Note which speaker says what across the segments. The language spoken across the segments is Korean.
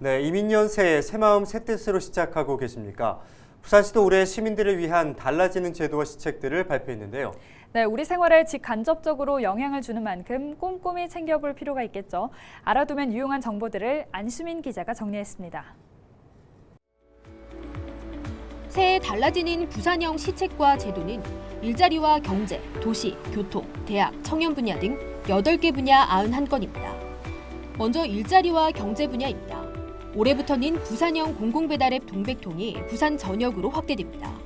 Speaker 1: 네, 이민년 새해 새마음 새뜻으로 시작하고 계십니까? 부산시도 올해 시민들을 위한 달라지는 제도와 시책들을 발표했는데요.
Speaker 2: 네, 우리 생활에 직간접적으로 영향을 주는 만큼 꼼꼼히 챙겨볼 필요가 있겠죠. 알아두면 유용한 정보들을 안수민 기자가 정리했습니다.
Speaker 3: 새해 달라지는 부산형 시책과 제도는 일자리와 경제, 도시, 교통, 대학, 청년 분야 등 8개 분야 91건입니다. 먼저 일자리와 경제 분야입니다. 올해부터는 부산형 공공배달앱 동백통이 부산 전역으로 확대됩니다.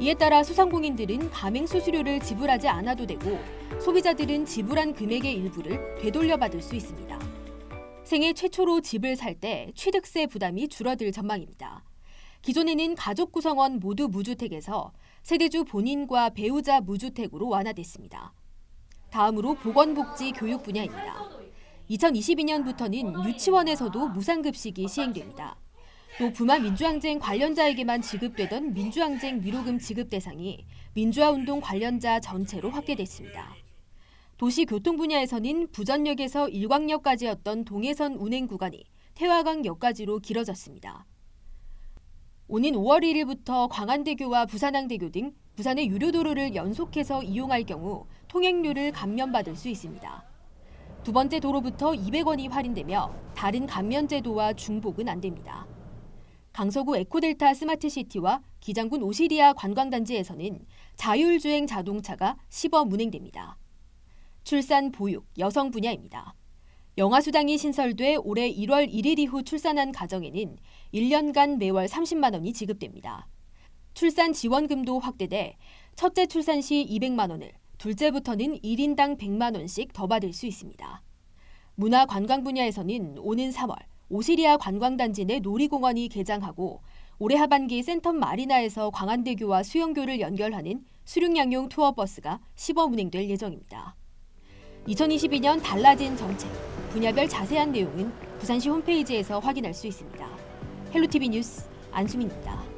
Speaker 3: 이에 따라 소상공인들은 가맹 수수료를 지불하지 않아도 되고 소비자들은 지불한 금액의 일부를 되돌려받을 수 있습니다. 생애 최초로 집을 살 때 취득세 부담이 줄어들 전망입니다. 기존에는 가족 구성원 모두 무주택에서 세대주 본인과 배우자 무주택으로 완화됐습니다. 다음으로 보건복지 교육 분야입니다. 2022년부터는 유치원에서도 무상급식이 시행됩니다. 또 부마 민주항쟁 관련자에게만 지급되던 민주항쟁 위로금 지급 대상이 민주화운동 관련자 전체로 확대됐습니다. 도시교통 분야에서는 부전역에서 일광역까지였던 동해선 운행 구간이 태화강역까지로 길어졌습니다. 오는 5월 1일부터 광안대교와 부산항대교 등 부산의 유료 도로를 연속해서 이용할 경우 통행료를 감면받을 수 있습니다. 두 번째 도로부터 200원이 할인되며 다른 감면 제도와 중복은 안 됩니다. 강서구 에코델타 스마트시티와 기장군 오시리아 관광단지에서는 자율주행 자동차가 시범 운행됩니다. 출산 보육 여성 분야입니다. 영아수당이 신설돼 올해 1월 1일 이후 출산한 가정에는 1년간 매월 30만 원이 지급됩니다. 출산 지원금도 확대돼 첫째 출산 시 200만 원을, 둘째부터는 1인당 100만 원씩 더 받을 수 있습니다. 문화 관광 분야에서는 오는 3월 오시리아 관광단지 내 놀이공원이 개장하고 올해 하반기 센텀 마리나에서 광안대교와 수영교를 연결하는 수륙양용 투어버스가 시범 운행될 예정입니다. 2022년 달라진 정책, 분야별 자세한 내용은 부산시 홈페이지에서 확인할 수 있습니다. 헬로티비 뉴스 안수민입니다.